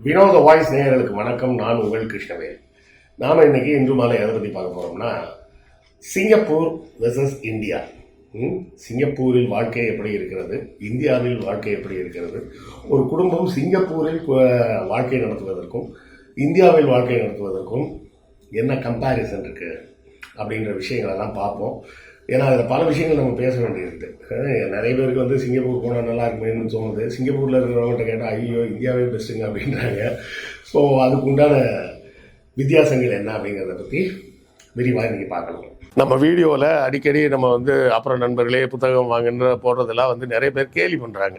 வினோத வாய்ஸ் நேயர்களுக்கு வணக்கம். நான் உங்கள் கிருஷ்ணவேல். நாம் இன்னைக்கு இன்று மாலை எதை பற்றி பார்க்க போகிறோம்னா சிங்கப்பூர் வெர்சஸ் இந்தியா. ம், சிங்கப்பூரில் வாழ்க்கை எப்படி இருக்கிறது? இந்தியாவில் வாழ்க்கை எப்படி இருக்கிறது? ஒரு குடும்பம் சிங்கப்பூரில் வாழ்க்கை நடத்துவதற்கும் இந்தியாவில் வாழ்க்கை நடத்துவதற்கும் என்ன கம்பேரிசன் இருக்குது அப்படின்ற விஷயங்களெல்லாம் பார்ப்போம். ஏன்னா அதில் பல விஷயங்கள் நம்ம பேச வேண்டியிருக்கு. நிறைய பேருக்கு வந்து சிங்கப்பூர் போனால் நல்லா இருக்குமேன்னு தோணுது. சிங்கப்பூரில் இருக்கிறவங்கள்ட்ட கேட்டால் ஐயோ இந்தியாவே பெஸ்ட்டுங்க அப்படின்றாங்க. ஸோ அதுக்கு உண்டான வித்தியாசங்கள் என்ன அப்படிங்கிறத பற்றி விரிவாக நீங்கள் பார்க்கலாம். நம்ம வீடியோவில் அடிக்கடி நம்ம வந்து அப்புறம் நண்பர்களே புத்தகம் வாங்குன்ற போடுறதெல்லாம் வந்து நிறைய பேர் கேலி பண்ணுறாங்க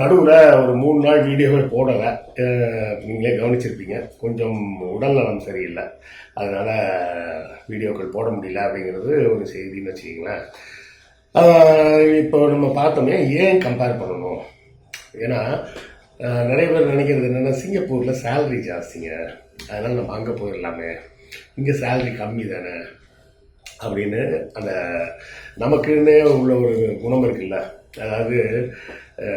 நடுவில் ஒரு மூணு நாள் வீடியோவே போடலை. நீங்களே கவனிச்சிருப்பீங்க. கொஞ்சம் உடல்நலம் சரியில்லை. அதனால் வீடியோக்கள் போட முடியல அப்படிங்கிறது ஒரு செய்தின்னு வச்சுக்கிங்களேன். இப்போ நம்ம பார்த்தோமே ஏன் கம்பேர் பண்ணணும்? ஏன்னா நிறைய பேர் நினைக்கிறது என்னென்னா சிங்கப்பூரில் சேல்ரி ஜாஸ்திங்க. அதனால் நம்ம அங்கே போயிடலாமே இங்கே சேல்ரி கம்மி தானே. அப்படின்னு அந்த நமக்குன்னே உள்ள ஒரு குணம் இருக்குல்ல. அதாவது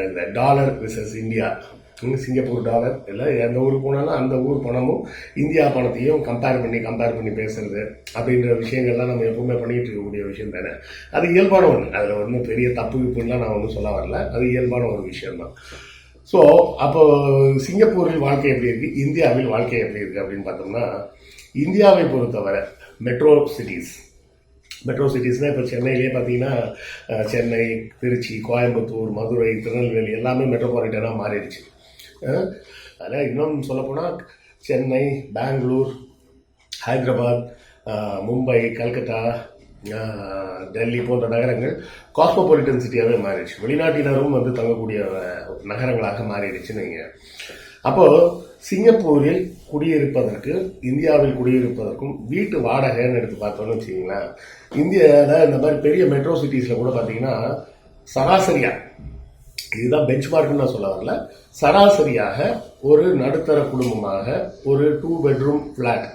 இந்த dollar versus India Singapore dollar இல்லை எந்த ஊருக்கு போனாலும் அந்த ஊர் பணமும் இந்தியா பணத்தையும் கம்பேர் பண்ணி கம்பேர் பண்ணி பேசுறது அப்படின்ற விஷயங்கள்லாம் நம்ம எப்பவுமே பண்ணிகிட்டு இருக்கக்கூடிய விஷயம் தானே. அது இயல்பான ஒன்று அதில் ஒன்றும் பெரிய தப்பு இப்படிலாம் நான் ஒன்றும் சொல்ல வரல. அது இயல்பான ஒரு விஷயம்தான். ஸோ அப்போ சிங்கப்பூரில் வாழ்க்கை எப்படி இருக்குது இந்தியாவில் வாழ்க்கை எப்படி இருக்குது அப்படின்னு பார்த்தோம்னா இந்தியாவை பொறுத்தவரை மெட்ரோ சிட்டிஸ் மெட்ரோ சிட்டிஸ்னால் இப்போ சென்னையிலே பார்த்தீங்கன்னா சென்னை திருச்சி கோயம்புத்தூர் மதுரை திருநெல்வேலி எல்லாமே மெட்ரோபாலிட்டனாக மாறிடுச்சு. அதனால் இன்னும் சொல்லப்போனால் சென்னை பெங்களூர் ஹைதராபாத் மும்பை கல்கத்தா டெல்லி போன்ற நகரங்கள் காஸ்மோபாலிட்டன் சிட்டியாகவே மாறிடுச்சு. வெளிநாட்டினரும் வந்து தங்கக்கூடிய நகரங்களாக மாறிடுச்சுன்னு நீங்கள் அப்போது சிங்கப்பூரில் குடியிருப்பதற்கு இந்தியாவில் குடியிருப்பதற்கும் வீட்டு வாடகைன்னு எடுத்து பார்த்தோம்னு வச்சுக்கிங்களேன். இந்தியாவில் இந்த மாதிரி பெரிய மெட்ரோ சிட்டிஸில் கூட பார்த்தீங்கன்னா சராசரியாக இதுதான் பெஞ்ச்மார்க்னு நான் சொல்ல வரல சராசரியாக ஒரு நடுத்தர குடும்பமாக ஒரு டூ பெட்ரூம் ஃப்ளாட்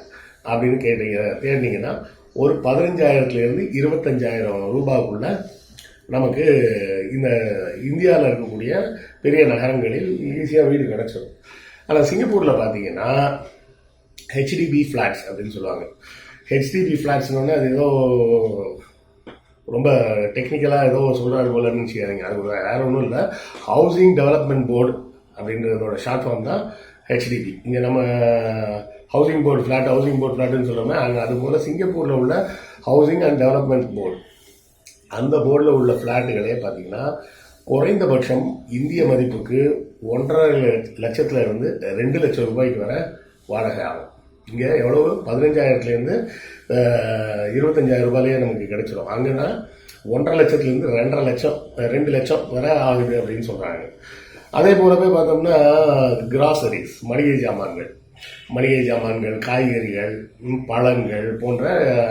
அப்படின்னு கேட்டீங்க தேடினீங்கன்னா ஒரு பதினஞ்சாயிரத்துலேருந்து இருபத்தஞ்சாயிரம் ரூபாய்க்குள்ள நமக்கு இந்த இந்தியாவில் இருக்கக்கூடிய பெரிய நகரங்களில் ஈஸியாக வீடு கிடச்சிடும் ஆனால் சிங்கப்பூரில் பார்த்தீங்கன்னா ஹெச்டிபி ஃப்ளாட்ஸ் அப்படின்னு சொல்லுவாங்க. ஹெச்டிபி ஃப்ளாட்ஸ்னு அது ஏதோ ரொம்ப டெக்னிக்கலாக ஏதோ சொல்கிறாரு போல நினச்சிக்காதீங்க அது வேறு ஒன்றும் இல்லை. ஹவுசிங் டெவலப்மெண்ட் போர்டு அப்படின்றதோட ஷார்ட் ஃபார்ம் தான் ஹெச்டிபி இங்கே நம்ம housing board flat housing board ஃப்ளாட்டுன்னு சொல்கிறோமே அங்கே அது போல் சிங்கப்பூரில் உள்ள ஹவுசிங் அண்ட் டெவலப்மெண்ட் போர்டு அந்த போர்டில் உள்ள ஃப்ளாட்டுகளே பார்த்தீங்கன்னா குறைந்தபட்சம் இந்திய மதிப்புக்கு ஒன்றரை லட்சத்துல இருந்து ரெண்டு லட்சம் ரூபாய்க்கு வர வாடகை ஆகும். இங்கே எவ்வளவு? பதினஞ்சாயிரத்துலேருந்து இருபத்தஞ்சாயிரம் ரூபாயிலே நமக்கு கிடைச்சிடும் அங்கன்னா ஒன்றரை லட்சத்துலேருந்து ரெண்டரை லட்சம் ரெண்டு லட்சம் வர ஆகுது அப்படின்னு சொல்கிறாங்க அதே போலவே பார்த்தோம்னா கிராசரிஸ் மளிகை ஜாமான்கள் மளிகை ஜாமான்கள் காய்கறிகள் பழங்கள் போன்ற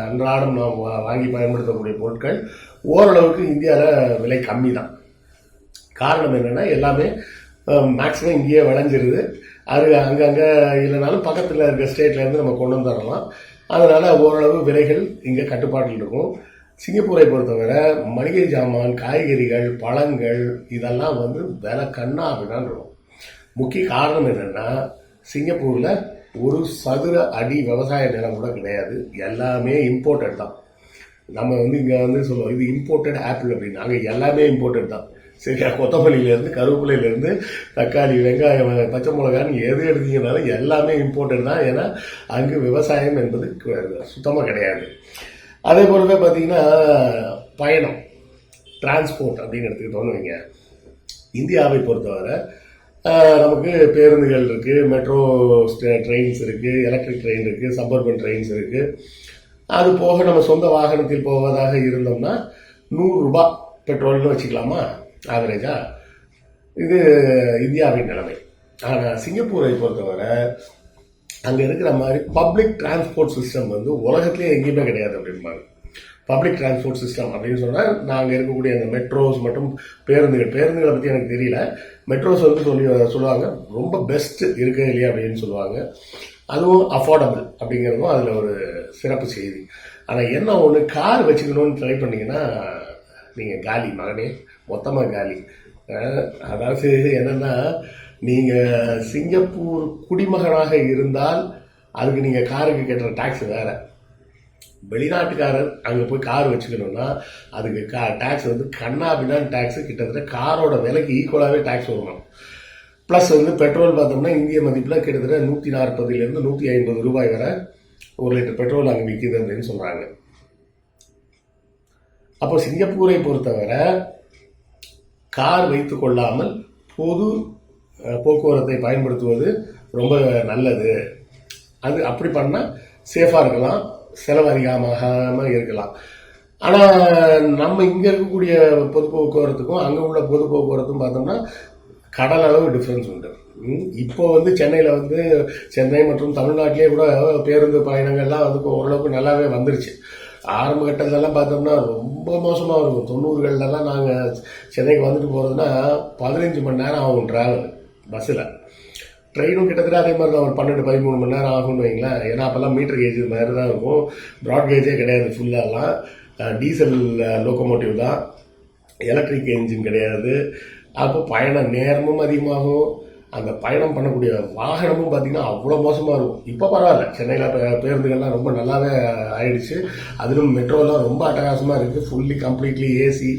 அன்றாடம் நாம் வாங்கி பயன்படுத்தக்கூடிய பொருட்கள் ஓரளவுக்கு இந்தியாவில் விலை கம்மி தான் காரணம் என்னென்னா எல்லாமே மேக்ஸிமம் இங்கேயே விளைஞ்சிருது. அது அங்கங்கே இல்லைனாலும் பக்கத்தில் இருக்க ஸ்டேட்லேருந்து நம்ம கொண்டு வந்துடலாம் அதனால் ஓரளவு விலைகள் இங்கே கட்டுப்பாட்டில் இருக்கும். சிங்கப்பூரை பொறுத்தவரை மளிகை ஜாமான் காய்கறிகள் பழங்கள் இதெல்லாம் வந்து விலை கண்ணா அப்படின்னா இருக்கும். முக்கிய காரணம் என்னென்னா சிங்கப்பூரில் ஒரு சதுர அடி விவசாய நிலம் கூட கிடையாது. எல்லாமே இம்போர்ட்டட் தான். நம்ம வந்து இங்கே வந்து சொல்லுவோம் இது இம்போர்ட்டட் ஆப்பிள் அப்படின்னு அங்கே எல்லாமே இம்போர்ட்டட் தான். சரியா? கொத்தமல்லியிலேருந்து கருவேப்பிலையிலேருந்து தக்காளி வெங்காயம் பச்சை மிளகான்னு எது எடுத்தீங்கனாலும் எல்லாமே இம்போர்ட்டட் தான். ஏன்னா அங்கு விவசாயம் என்பது சுத்தமாக கிடையாது. அதே போலவே பார்த்தீங்கன்னா பயணம் டிரான்ஸ்போர்ட் அப்படின்னு எடுத்துக்கிட்டோன்னு வைங்க. இந்தியாவை பொறுத்தவரை நமக்கு பேருந்துகள் இருக்குது மெட்ரோ ட்ரெயின்ஸ் இருக்குது எலக்ட்ரிக் ட்ரெயின் இருக்குது சப்பர்பன் ட்ரெயின்ஸ் இருக்குது அது போக நம்ம சொந்த வாகனத்தில் போவதாக இருந்தோம்னா நூறுரூபா பெட்ரோல்னு வச்சுக்கலாமா? ஆவரேஜா? இது இந்தியாவின் நிலைமை. ஆனால் சிங்கப்பூரை பொறுத்தவரை அங்கே இருக்கிற மாதிரி பப்ளிக் டிரான்ஸ்போர்ட் சிஸ்டம் வந்து உலகத்துலேயே எங்கேயுமே கிடையாது அப்படிம்பாங்க. பப்ளிக் டிரான்ஸ்போர்ட் சிஸ்டம் அப்படின்னு சொன்னால் நாங்கள் இருக்கக்கூடிய அந்த மெட்ரோஸ் மற்றும் பேருந்துகள் பேருந்துகளை பற்றி எனக்கு தெரியல. மெட்ரோஸ் வந்து சொல்லி சொல்லுவாங்க ரொம்ப பெஸ்ட் இருக்கு இல்லையா அப்படின்னு சொல்லுவாங்க. அதுவும் அஃபோர்டபுள் அப்படிங்கிறதும் அதில் ஒரு சிறப்பு செய்தி. ஆனால் என்ன ஒன்று கார் வச்சுக்கணும்னு ட்ரை பண்ணிங்கன்னா நீங்கள் காலி மகனே மொத்தமாக காலி. அதாவது என்னென்னா நீங்கள் சிங்கப்பூர் குடிமகனாக இருந்தால் அதுக்கு நீங்கள் காருக்கு கட்டுற டேக்ஸ் வேறு. வெளிநாட்டுக்காரர் அங்கே போய் கார் வச்சுக்கணும்னா அதுக்கு கா டேக்ஸ் வந்து கண்ணா பின்னான் டேக்ஸ் கிட்டத்தட்ட காரோட விலைக்கு ஈக்குவலாகவே டேக்ஸ் வரணும் ப்ளஸ் வந்து பெட்ரோல் பார்த்தோம்னா இந்திய மதிப்பில் கிட்டத்தட்ட நூற்றி நாற்பதுலேருந்து நூற்றி ஐம்பது ரூபாய் வரை ஒரு லிட்டர் பெட்ரோல் அங்கே விற்கிது அப்படின்னு சொல்கிறாங்க அப்போ சிங்கப்பூரை பொறுத்தவரை கார் வைத்து கொள்ளாமல் பொது போக்குவரத்தை பயன்படுத்துவது ரொம்ப நல்லது. அது அப்படி பண்ணால் சேஃபாக இருக்கலாம் செலவு அதிகமாகாமல் இருக்கலாம். ஆனால் நம்ம இங்கே இருக்கக்கூடிய பொது போக்குவரத்துக்கும் அங்கே உள்ள பொது போக்குவரத்தும் பார்த்தோம்னா கடல் அளவு டிஃப்ரென்ஸ் உண்டு. இப்போ வந்து சென்னையில் வந்து சென்னை மற்றும் தமிழ்நாட்டிலே கூட பேருந்து பயணங்கள்லாம் வந்து இப்போ ஓரளவுக்கு நல்லாவே வந்துருச்சு. ஆரம்ப கட்டத்திலலாம் பார்த்தோம்னா ரொம்ப மோசமாக இருக்கும். தொண்ணூறுகள்லாம் நாங்கள் சென்னைக்கு வந்துட்டு போகிறதுனா பதினஞ்சு மணி நேரம் ஆகும் ட்ராவல் பஸ்ஸில் ட்ரெயினும் கிட்டத்தட்ட அதே மாதிரி தான் ஒரு பன்னெண்டு பதிமூணு மணி நேரம் ஆகும்னு வைங்களேன். ஏன்னா அப்போல்லாம் மீட்டர் கேஜ் மாதிரி தான் இருக்கும். ப்ராட் கேஜே கிடையாது ஃபுல்லாலாம் டீசல் லோக்கோமோட்டிவ் தான். எலக்ட்ரிக் என்ஜின் கிடையாது. அப்போ பயண நேரமும் அதிகமாகும். அந்த பயணம் பண்ணக்கூடிய வாகனமும் பார்த்தீங்கன்னா அவ்வளோ மோசமாக இருக்கும். இப்போ பரவாயில்ல. சென்னையில் பேருந்துகள்லாம் ரொம்ப நல்லாவே ஆயிடுச்சு. அதிலும் மெட்ரோலாம் ரொம்ப அட்டகாசமாக இருக்குது ஃபுல்லி கம்ப்ளீட்லி ஏசி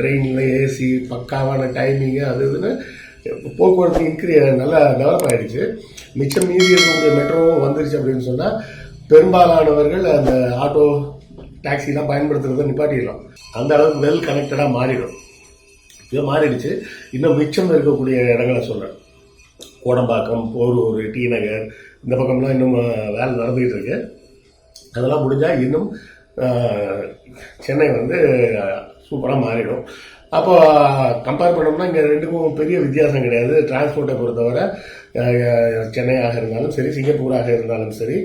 ட்ரெயினில் ஏசி பக்காவான டைமிங்கு அது இதுன்னு போக்குவரத்து இன்க்ரீ நல்லா டெவலப் ஆகிடுச்சு மிச்சம் மீதி இருக்கக்கூடிய மெட்ரோவும் வந்துருச்சு அப்படின்னு சொன்னால் பெரும்பாலானவர்கள் அந்த ஆட்டோ டாக்ஸிலாம் பயன்படுத்துகிறத நிப்பாட்டிடலாம். அந்த அளவுக்கு வெல் கனெக்டடாக மாறிடும். இது மாறிடுச்சு. இன்னும் மிச்சம் இருக்கக்கூடிய இடங்களை சொல்கிறேன் கோடம்பாக்கம் போரூர் டி நகர் இந்த பக்கம்லாம் இன்னும் வேலை நடந்துக்கிட்டு இருக்கு அதெல்லாம் முடிஞ்சால் இன்னும் சென்னை வந்து சூப்பராக மாறிடும். அப்போ கம்பேர் பண்ணோம்னா இங்கே ரெண்டுக்கும் பெரிய வித்தியாசம் கிடையாது. டிரான்ஸ்போர்ட்டை பொறுத்தவரை சென்னையாக இருந்தாலும் சரி சிங்கப்பூராக இருந்தாலும் சரி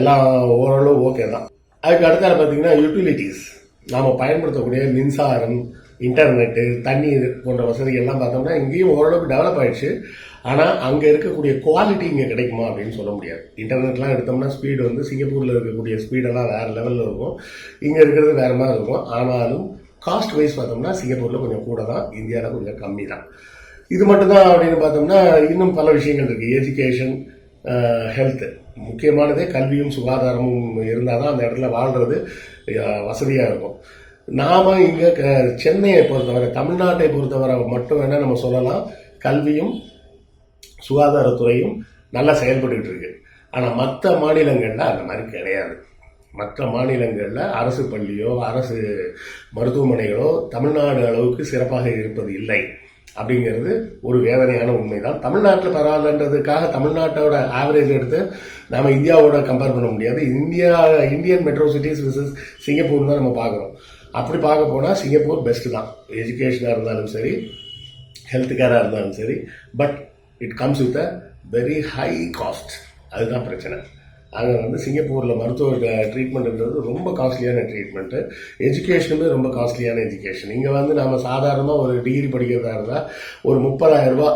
எல்லாம் ஓரளவு ஓகே தான். அதுக்கு அடுத்தால பார்த்தீங்கன்னா யூட்டிலிட்டிஸ் நாம் பயன்படுத்தக்கூடிய மின்சாரம் இன்டர்நெட்டு தண்ணீர் போன்ற வசதிகள்லாம் பார்த்தோம்னா இங்கேயும் ஓரளவுக்கு டெவலப் ஆயிடுச்சு. ஆனால் அங்கே இருக்கக்கூடிய குவாலிட்டி இங்கே கிடைக்குமா அப்படின்னு சொல்ல முடியாது. இன்டர்நெட்லாம் எடுத்தோம்னா ஸ்பீடு வந்து சிங்கப்பூரில் இருக்கக்கூடிய ஸ்பீடெல்லாம் வேறு லெவலில் இருக்கும். இங்கே இருக்கிறது வேறு மாதிரி இருக்கும். ஆனாலும் காஸ்ட் வைஸ் பார்த்தோம்னா சிங்கப்பூரில் கொஞ்சம் கூட தான் இந்தியாவில் கொஞ்சம் கம்மி தான். இது மட்டும்தான் அப்படின்னு பார்த்தோம்னா இன்னும் பல விஷயங்கள் இருக்குது எஜுகேஷன் ஹெல்த்து முக்கியமானதே கல்வியும் சுகாதாரமும் இருந்தால் தான் அந்த இடத்துல வாழ்கிறது வசதியாக இருக்கும். நாம் இங்கே சென்னையை பொறுத்தவரை தமிழ்நாட்டை பொறுத்தவரை மட்டும் வேணால் நம்ம சொல்லலாம் கல்வியும் சுகாதாரத்துறையும் நல்லா செயல்பட்டுக்கிட்டு இருக்கு. ஆனால் மற்ற மாநிலங்களில் அந்த மாதிரி கிடையாது. மற்ற மாநிலங்களில் அரசு பள்ளியோ அரசு மருத்துவமனைகளோ தமிழ்நாடு அளவுக்கு சிறப்பாக இருப்பது இல்லை. அப்படிங்கிறது ஒரு வேதனையான உண்மைதான். தமிழ்நாட்டில் பரவாயில்லன்றதுக்காக தமிழ்நாட்டோட ஆவரேஜ் எடுத்து நம்ம இந்தியாவோட கம்பேர் பண்ண முடியாது. India Indian metro cities versus Singapore தான் நம்ம பார்க்குறோம். அப்படி பார்க்க போனால் சிங்கப்பூர் பெஸ்ட்டு தான். எஜுகேஷனாக இருந்தாலும் சரி ஹெல்த் கேராக இருந்தாலும் சரி but it comes with a very high cost அதுதான் பிரச்சனை. அங்கே வந்து சிங்கப்பூரில் மருத்துவ ட்ரீட்மெண்ட்ன்றது ரொம்ப காஸ்ட்லியான ட்ரீட்மெண்ட்டு எஜுகேஷனுமே ரொம்ப காஸ்ட்லியான எஜுகேஷன் இங்கே வந்து நம்ம சாதாரணமாக ஒரு டிகிரி படிக்கிறதா இருந்தால் ஒரு முப்பதாயிரரூபா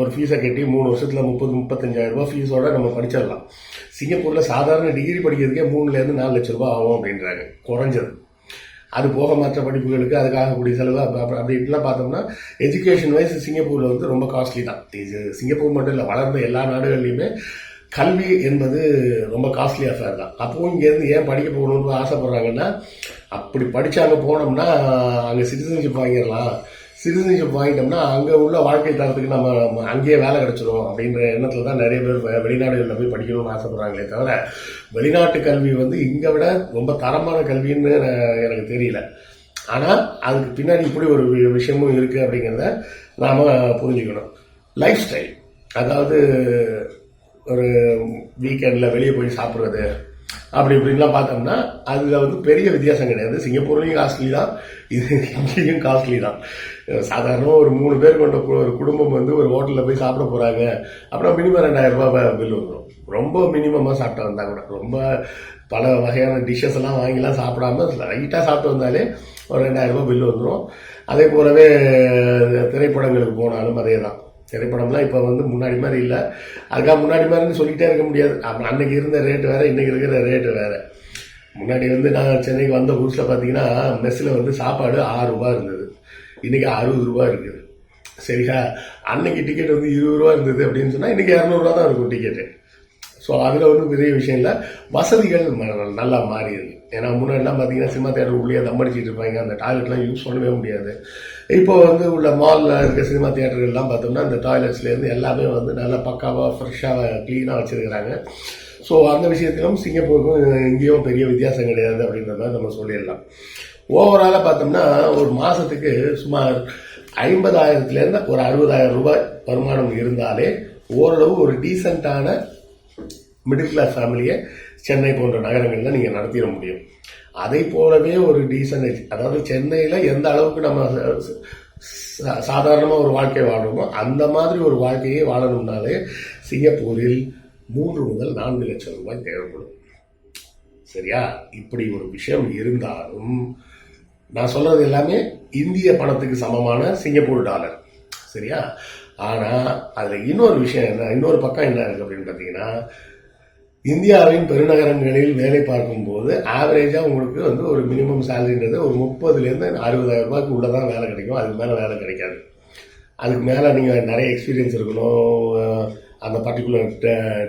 ஒரு ஃபீஸை கட்டி மூணு வருஷத்தில் முப்பது முப்பத்தஞ்சாயிரம் ஃபீஸோடு ஃபீஸோட நம்ம படிச்சிடலாம். சிங்கப்பூரில் சாதாரண டிகிரி படிக்கிறதுக்கே மூணுலேருந்து நாலு லட்ச ரூபா ஆகும் அப்படின்றாங்க. குறைஞ்சது. அது போக மற்ற படிப்புகளுக்கு அதுக்காக கூடிய செலவு அப்ப- அப்படி இப்படிலாம் பார்த்தோம்னா எஜுகேஷன் வைஸ் சிங்கப்பூரில் வந்து ரொம்ப காஸ்ட்லி தான். இது சிங்கப்பூர் மட்டும் இல்லை வளர்ந்த எல்லா நாடுகள்லையுமே கல்வி என்பது ரொம்ப காஸ்ட்லி அஃபேர் தான். அப்பவும் இங்கேருந்து ஏன் படிக்க போகணும்னு ஆசைப்படுறாங்கன்னா அப்படி படித்தாங்க அங்கே போனோம்னா அங்கே சிட்டிசன்ஷிப் வாங்கிடலாம். சிட்டிசன்ஷிப் வாங்கிட்டோம்னா அங்கே உள்ள வாழ்க்கை தரத்துக்கு நம்ம அங்கேயே வேலை கிடச்சிரும் அப்படின்ற எண்ணத்தில் தான் நிறைய பேர் வெளிநாடுகளில் போய் படிக்கணும்னு ஆசைப்படுறாங்களே தவிர வெளிநாட்டு கல்வி வந்து இங்கே விட ரொம்ப தரமான கல்வின்னு எனக்கு தெரியல. ஆனால் அதுக்கு பின்னாடி இப்படி ஒரு வி- விஷயமும் இருக்குது அப்படிங்கிறத நாம் புரிஞ்சுக்கணும். லைஃப் ஸ்டைல் அதாவது ஒரு வீக்கெண்டில் வெளியே போய் சாப்பிட்றது அப்படி இப்படின்லாம் பார்த்தோம்னா அதில் வந்து பெரிய வித்தியாசம் கிடையாது. சிங்கப்பூர்லேயும் காஸ்ட்லி தான். இது இங்கேயும் காஸ்ட்லி தான். சாதாரணமாக ஒரு மூணு பேர் கொண்ட கு- ஒரு குடும்பம் வந்து ஒரு ஹோட்டலில் போய் சாப்பிட போகிறாங்க அப்படின்னா மினிமம் ரெண்டாயிரம் ரூபாய் பில் வந்துடும் ரொம்ப மினிமமாக சாப்பிட்டா வந்தால் கூட. ரொம்ப பல வகையான டிஷ்ஷஸ் எல்லாம் வாங்கிலாம் சாப்பிடாம லைட்டாக சாப்பிட்டு வந்தாலே ஒரு ரெண்டாயிரம் ரூபாய் பில் வந்துடும் அதே போலவே திரைப்படங்களுக்கு போனாலும் அதே தான் திரைப்படம்லாம் இப்போ வந்து முன்னாடி மாதிரி இல்லை. அதுக்காக முன்னாடி மாதிரின்னு சொல்லிக்கிட்டே இருக்க முடியாது. அப்புறம் அன்னைக்கு இருந்த ரேட்டு வேறு இன்றைக்கி இருக்கிற ரேட்டு வேறு. முன்னாடி வந்து நான் சென்னைக்கு வந்த புதுசில் பார்த்தீங்கன்னா மெஸ்ஸில் வந்து சாப்பாடு ஆறு ரூபா இருந்தது. இன்றைக்கி அறுபது ரூபா இருக்குது. சரியா? அன்னைக்கு டிக்கெட் வந்து இருபது ரூபா இருந்தது அப்படின்னு சொன்னால் இன்றைக்கி இரநூறுவா தான் இருக்கும் டிக்கெட்டு ஸோ அதில் ஒன்றும் பெரிய விஷயம் இல்லை. வசதிகள் நல்லா மாறியது. ஏன்னா முன்னாடிலாம் பார்த்தீங்கன்னா சினிமா தேட்டர் உள்ளே தம்படிச்சிட்டு இருப்பாங்க. அந்த டாய்லெட்லாம் யூஸ் பண்ணவே முடியாது. இப்போ வந்து உள்ள மாலில் இருக்க சினிமா தேட்டர்கள்லாம் பார்த்தோம்னா அந்த டாய்லெட்ஸ்லேருந்து எல்லாமே வந்து நல்லா பக்காவாக ஃப்ரெஷ்ஷாக க்ளீனாக வச்சுருக்கிறாங்க. ஸோ அந்த விஷயத்திலும் சிங்கப்பூருக்கும் இங்கேயும் பெரிய வித்தியாசம் கிடையாது அப்படின்ற மாதிரி நம்ம சொல்லிடலாம். ஓவராலாக பார்த்தோம்னா ஒரு மாதத்துக்கு சுமார் ஐம்பதாயிரத்துலேருந்து ஒரு அறுபதாயிரம் ரூபாய் வருமானம் இருந்தாலே ஓரளவு ஒரு டீசெண்டான மிடில் கிளாஸ் ஃபேமிலியை சென்னை போன்ற நகரங்களில் நீங்கள் நடத்திட முடியும். அதை போலவே ஒரு டீசன்ட் அதாவது சென்னையில் எந்த அளவுக்கு நம்ம சாதாரணமாக ஒரு வாழ்க்கை வாழணுமோ அந்த மாதிரி ஒரு வாழ்க்கையை வாழணும்னாலே சிங்கப்பூரில் மூன்று முதல் நான்கு லட்சம் ரூபாய் தேவைப்படும். சரியா? இப்படி ஒரு விஷயம் இருந்தாலும் நான் சொல்றது எல்லாமே இந்திய பணத்துக்கு சமமான சிங்கப்பூர் டாலர். சரியா? ஆனால் அதில் இன்னொரு விஷயம் என்ன இன்னொரு பக்கம் என்ன இருக்குது அப்படின்னு பார்த்தீங்கன்னா இந்தியாவின் பெருநகரங்களில் வேலை பார்க்கும்போது ஆவரேஜாக உங்களுக்கு வந்து ஒரு மினிமம் சேலரின்றது ஒரு முப்பதுலேருந்து அறுபதாயிரம் ரூபாய்க்கு உள்ளதான் வேலை கிடைக்கும். அதுக்கு மேலே வேலை கிடைக்காது. அதுக்கு மேலே நீங்கள் நிறைய எக்ஸ்பீரியன்ஸ் இருக்கணும். அந்த பர்டிகுலர்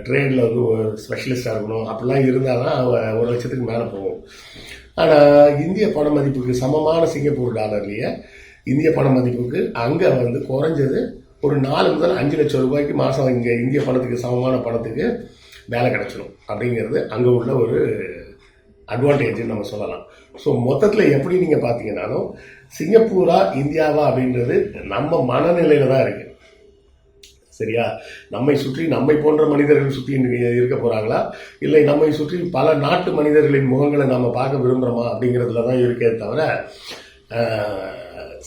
ட்ரேடில் வந்து ஒரு ஸ்பெஷலிஸ்டாக இருக்கணும். அப்படிலாம் இருந்தால் தான் ஒரு லட்சத்துக்கு மேலே போகும். ஆனால் இந்திய பண மதிப்புக்கு சமமான சிங்கப்பூர் டாலர்லேயே இந்திய பண மதிப்புக்கு அங்கே வந்து குறைஞ்சது ஒரு நாலு முதல் அஞ்சு லட்சம் ரூபாய்க்கு மாதம் இங்கே இந்திய பணத்துக்கு சமமான பணத்துக்கு வேலை கிடச்சிடும் அப்படிங்கிறது அங்கே உள்ள ஒரு அட்வான்டேஜ்னு நம்ம சொல்லலாம். ஸோ மொத்தத்தில் எப்படி நீங்கள் பார்த்தீங்கன்னாலும் சிங்கப்பூரா இந்தியாவா அப்படின்றது நம்ம மனநிலையில தான் இருக்கு. சரியா? நம்மை சுற்றி நம்மை போன்ற மனிதர்கள் சுற்றி இருக்க போகிறாங்களா இல்லை நம்மை சுற்றி பல நாட்டு மனிதர்களின் முகங்களை நம்ம பார்க்க விரும்புகிறோமா அப்படிங்கிறதுல தான் இருக்கே தவிர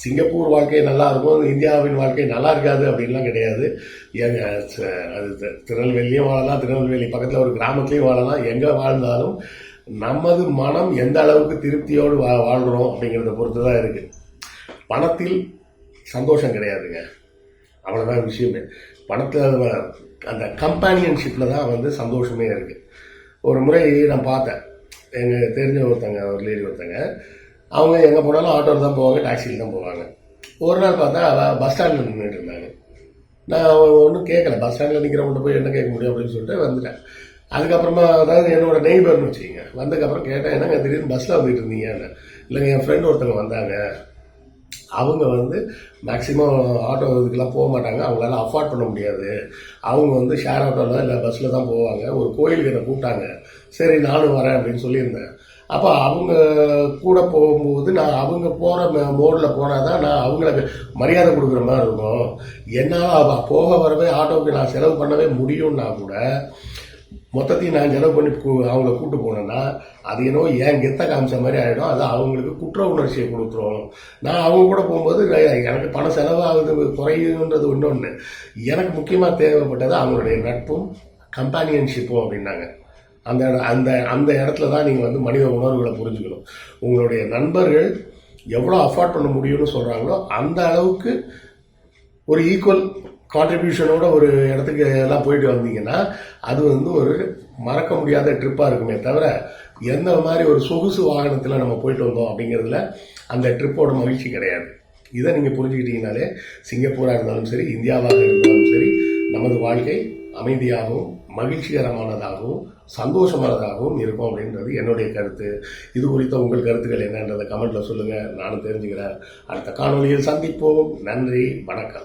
சிங்கப்பூர் வாழ்க்கை நல்லா இருக்கும் இந்தியாவின் வாழ்க்கை நல்லா இருக்காது அப்படின்லாம் கிடையாது. ஏங்க ச- அது திருநெல்வேலியும் வாழலாம் திருநெல்வேலி பக்கத்தில் ஒரு கிராமத்துலேயும் வாழலாம். எங்கே வாழ்ந்தாலும் நமது மனம் எந்த அளவுக்கு திருப்தியோடு வா வாழ்கிறோம் அப்படிங்கிறத பொறுத்து தான் இருக்குது பணத்தில் சந்தோஷம் கிடையாதுங்க. அவ்வளோதான் விஷயமே. பணத்தில் அந்த கம்பானியன்ஷிப்பில் தான் வந்து சந்தோஷமே இருக்குது ஒரு முறை நான் பார்த்தேன். எங்கள் தெரிஞ்ச ஒருத்தங்க ஒரு லேடி ஒருத்தங்க. அவங்க எங்கே போனாலும் ஆட்டோவில் தான் போவாங்க டாக்ஸியில் தான் போவாங்க. ஒரு நாள் பார்த்தா பஸ் ஸ்டாண்டில் நின்றுட்டு இருந்தாங்க. நான் ஒன்றும் கேட்கல பஸ் ஸ்டாண்டில் நிற்கிறவங்கள்ட்ட போய் என்ன கேட்க முடியும் அப்படின்னு சொல்லிட்டு வந்துட்டேன். அதுக்கப்புறமா அதாவது என்னோட நெய்பர்னு வச்சுக்கோங்க. வந்ததுக்கப்புறம் கேட்டேன் என்னங்க திடீர்னு பஸ்ஸில் வந்துட்டு இருந்தீங்கன்னு? இல்லைங்க என் ஃப்ரெண்ட் ஒருத்தவங்க வந்தாங்க. அவங்க வந்து மேக்ஸிமம் ஆட்டோ இதுக்கெல்லாம் போக மாட்டாங்க. அவங்களால அஃபோர்ட் பண்ண முடியாது. அவங்க வந்து ஷேர் ஆட்டோவில் இல்லை பஸ்ஸில் தான் போவாங்க. ஒரு கோயிலுக்கு என்னை கூப்பிட்டாங்க. சரி நானும் வரேன் அப்படின்னு சொல்லியிருந்தேன். அப்போ அவங்க கூட போகும்போது நான் அவங்க போகிற மோடில் போனால் தான் நான் அவங்களுக்கு மரியாதை கொடுக்குற மாதிரி இருக்கும். என்னால் போக வரவே ஆட்டோவுக்கு நான் செலவு பண்ணவே முடியும்னா கூட மொத்தத்தையும் நான் செலவு பண்ணி கூ- அவங்கள கூட்டு போனேன்னா அது என்னவோ ஏன் கெத்த காமிச்ச மாதிரி ஆகிடும் அது அவங்களுக்கு குற்ற உணர்ச்சியை கொடுத்துரும். நான் அவங்க கூட போகும்போது எனக்கு பணம் செலவாகுது குறையுன்றது ஒன்று எனக்கு முக்கியமாக தேவைப்பட்டது அவங்களுடைய நட்பும் கம்பானியன்ஷிப்பும் அப்படின்னாங்க. அந்த அந்த அந்த இடத்துல தான் நீங்கள் வந்து மனித உணர்வுகளை புரிஞ்சுக்கணும். உங்களுடைய நண்பர்கள் எவ்வளோ அஃபோர்ட் பண்ண முடியும்னு சொல்கிறாங்களோ அந்த அளவுக்கு ஒரு ஈக்குவல் கான்ட்ரிபியூஷனோட ஒரு இடத்துக்கு எல்லாம் போயிட்டு வந்தீங்கன்னா அது வந்து ஒரு மறக்க முடியாத ட்ரிப்பாக இருக்குமே தவிர எந்த மாதிரி ஒரு சொகுசு வாகனத்தில் நம்ம போயிட்டு வந்தோம் அப்படிங்கிறதுல அந்த ட்ரிப்போட மகிழ்ச்சி கிடையாது. இதை நீங்கள் புரிஞ்சுக்கிட்டீங்கனாலே சிங்கப்பூராக இருந்தாலும் சரி இந்தியாவாக இருந்தாலும் சரி நமது வாழ்க்கை அமைதியாகவும் மகிழ்ச்சிகரமானதாகவும் சந்தோஷமானதாகவும் இருக்கும் அப்படின்றது என்னுடைய கருத்து. இது குறித்த உங்கள் கருத்துக்கள் என்னன்றதை கமெண்ட்ல சொல்லுங்க. நானும் தெரிஞ்சுக்கிறேன். அடுத்த காணொலியில் சந்திப்போம். நன்றி. வணக்கம்.